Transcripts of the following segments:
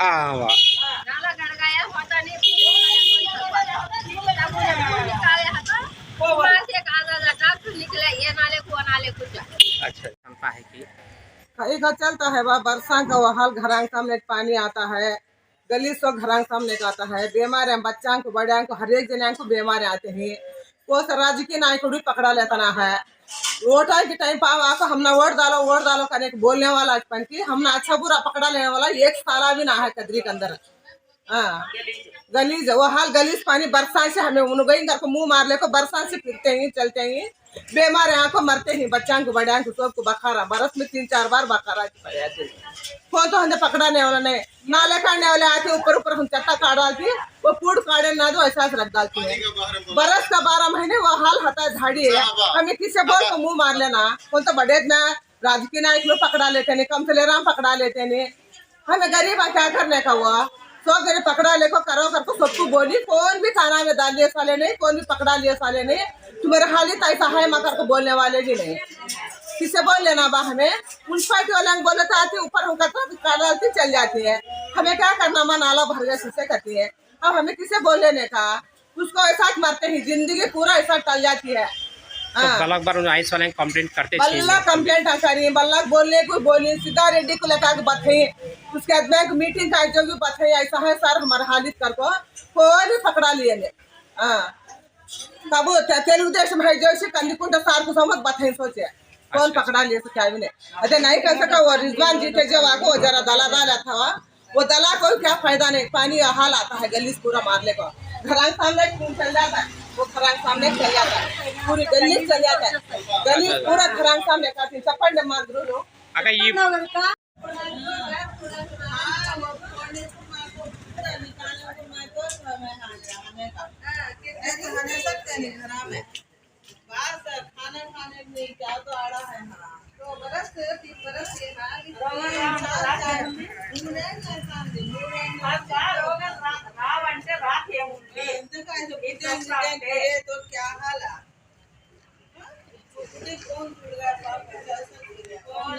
वाह नाला गड़ गया पता नहीं तब मुझे खून निकाले हतो वहाँ से एक आधा आधा डॉक्टर निकले ये नाले को वो नाले को जा अच्छा है चलता है बा बरसा का वो हाल घर सामने पानी आता है, गली सो घर सामने का आता है, बीमार हैं बच्चा को बड़े को हर एक जने को बीमार आते हैं। वो सर राज्य की नाई को भी पकड़ा लेता ना है। वोट के टाइम पाव आको हमने वोट डालो वोट डालो करने को बोलने वाला की हमने अच्छा बुरा पकड़ा लेने वाला एक साला भी ना है कदरी के अंदर। हाँ। गलीज, वो हाल गलीज पानी बरसात से हमें उन गई को मुँह मार ले, को बरसात से फिरते ही, चलते ही। बीमार यहाँ को मरते ही बच्चा को बड़े को सबको बखारा, बरस में तीन चार बार बखारा फ़ोन तो हमें पकड़ाने वाला नहीं। नाले काटने वाले आते ऊपर ऊपर हम चट्टा काट डालती है। वो पूड काटे ना दो ऐसा रख डालती है। बरस का बारह महीने वो हाल हता है झाड़ी है। हमें किसे बोल को मुँह मार लेना। कौन तो बड़े ना राजकीय नायक लोग पकड़ा लेते नहीं कम से राम पकड़ा लेते नहीं हमें गरीब है क्या करने का हुआ? सौ गरीब पकड़ा ले को करो कर को सबको बोली कौन भी खाना में डाल लिए साले नहीं कौन भी पकड़ा लिए साले नहीं तुम्हारे हालित ऐसा है मकर को बोलने वाले भी नहीं। किसे बोल लेना बा हमें? म्यूनसिपालिटी वाले बोले तो आती ऊपर हम करता डालती चल जाती है। हमें क्या करना माँ नाला भर गया शीशे करती है। अब हमें किसे बोल लेने का उसको ऐसा मरते ही ज़िंदगी पूरा ऐसा टल जाती है। तो हाँ। बार आइस वाले कंप्लेंट करते बल्ला कंप्लेंट करी बल्ला बोलने को बोली सीधा रेड्डी को लेकर के बथे उसके बाद बैंक मीटिंग का जो भी बथे ऐसा है सर हमारा हालित कर को कोई पकड़ा लिए हाँ। तब सार को समझ सोचे। कौन पकड़ा लिए क्या भी नहीं। अरे नहीं कर सका वो रिजवान जी थे जब वो जरा दला डाला था वो दला को क्या फ़ायदा नहीं पानी हाल आता है गली से पूरा मारने का। घर सामने खून चल जाता है वो घर सामने चल जाता है। पूरी गली चल जाता है। गली पूरा घर सामने का चप्पल मार दो अगर ये खाना खाने में क्या तो आड़ा है तो बरस तीन बरस से तो क्या हाल है कौन जुड़ गया बाप कौन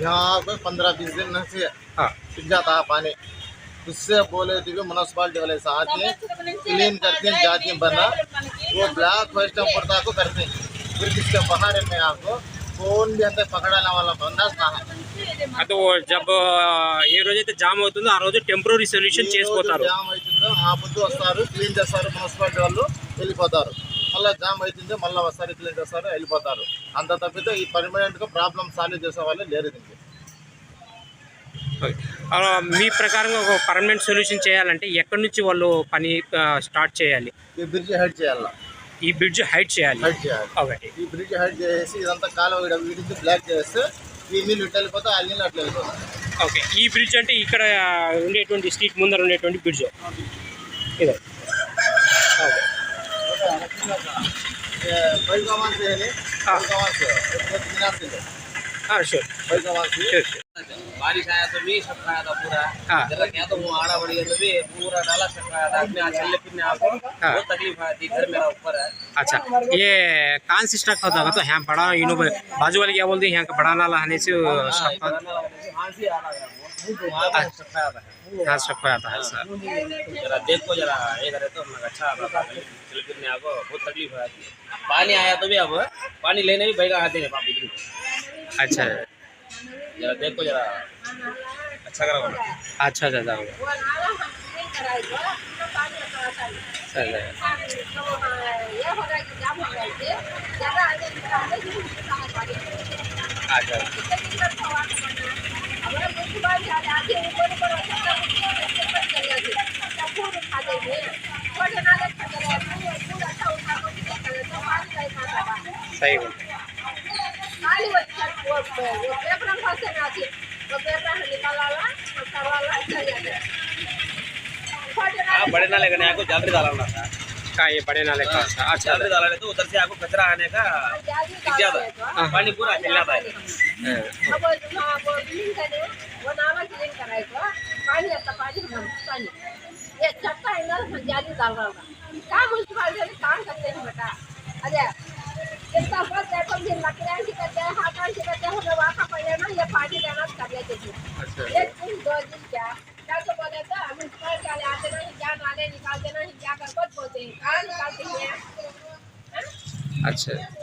यहाँ पे पंद्रह बीस दिन से हाँ सूख जाता है पानी। उससे बोले थे कि म्यूनसिपालिटी वाले से आते हैं क्लीन करते हैं जाते हैं बना वो ब्लैक वेस्ट पड़ता को करते हैं फिर किसके बाहर में आपको कौन भी अंदर पकड़ाने वाला बंदा ना है అది ఓ జబ్ ఏ రోజైతే జామ్ అవుతుందో ఆ రోజు టెంపరీ సొల్యూషన్ చేసిపోతారు జామ్ అవుతుందో ఆ పొద్దు వస్తారు క్లీన్ చేస్తారు మున్సిపాలిటీ వాళ్ళు వెళ్ళిపోతారు మళ్ళీ జామ్ అవుతుంది మళ్ళీ వస్తారు క్లీన్ చేస్తారు వెళ్ళిపోతారు అంత తప్పితే ఈ పర్మనెంట్గా ప్రాబ్లమ్ సాల్వ్ చేసే వాళ్ళు లేరు దీనికి ఓకే. ఆ, మీ ప్రకారంగా ఒక పర్మనెంట్ సొల్యూషన్ చేయాలంటే ఎక్కడి నుంచి వాళ్ళు పని స్టార్ట్ చేయాలి? ఈ బ్రిడ్జ్ హైట్ చేయాలి? ఈ బ్రిడ్జ్ హైట్ చేయాలి. ఒకటి ఈ బ్రిడ్జ్ హైట్ చేసి ఇదంతా కాలం వీడించి బ్లాక్ చేస్తే ఈ నీళ్ళు వెళ్ళిపోతే ఆ నీళ్ళు అట్లా ఓకే. ఈ బ్రిడ్జ్ అంటే ఇక్కడ ఉండేటువంటి స్ట్రీట్ ముందర ఉండేటువంటి బ్రిడ్జ్ ఇదే. ఓకే. हाँ, श्योर बारिश आया तो सब खाया था पूरा। हाँ। जरा क्या तो वो आड़ा तो भी पूरा सब खाया था। अपने आपको तो हाँ। बहुत तकलीफ़ घर मेरा ऊपर है। अच्छा ये कान से स्टक होता तो बड़ा बाजू वाले क्या बोलते हैं का बड़ा नाला आने से था। जरा देखो जरा तो अच्छा था। तो बहुत तकलीफ़ पानी आया तो भी अब पानी लेने भी भाई का हाथ पापी अच्छा। जरा देखो जरा। अच्छा करो अच्छा है हो पानी अच्छा। अच्छा अच्छा। सही खाली बच्चा वो पेपर फंसे ना थी वो पेपर निकाला ला करवा ला चल जाते हाँ बड़े नाले का आपको जालरी डालना था। का ये बड़े नाले का अच्छा। अच्छा जालरी डालने तो उधर से आपको कचरा आने का है पानी पूरा चल जाता है। हाँ, अब वो वो करे वो नाला क्लीन करायचं पाणी आता पाणी भरून ये चट्टा है ना जाली डाल रहा था। क्या म्युनिसिपालिटी काम करते हैं। बेटा अरे इसका बस देखो ये लकड़ियाँ की करते हैं हाथों की करते हैं हमें वहाँ पड़े ना ये पानी देना कर लेते थे अच्छा एक दिन दो दिन क्या क्या तो बोले तो हम म्युनिसिपालिटी वाले आते नहीं क्या नाले निकालते नहीं क्या कर बोलते हैं कहाँ निकालते हैं हाँ? अच्छा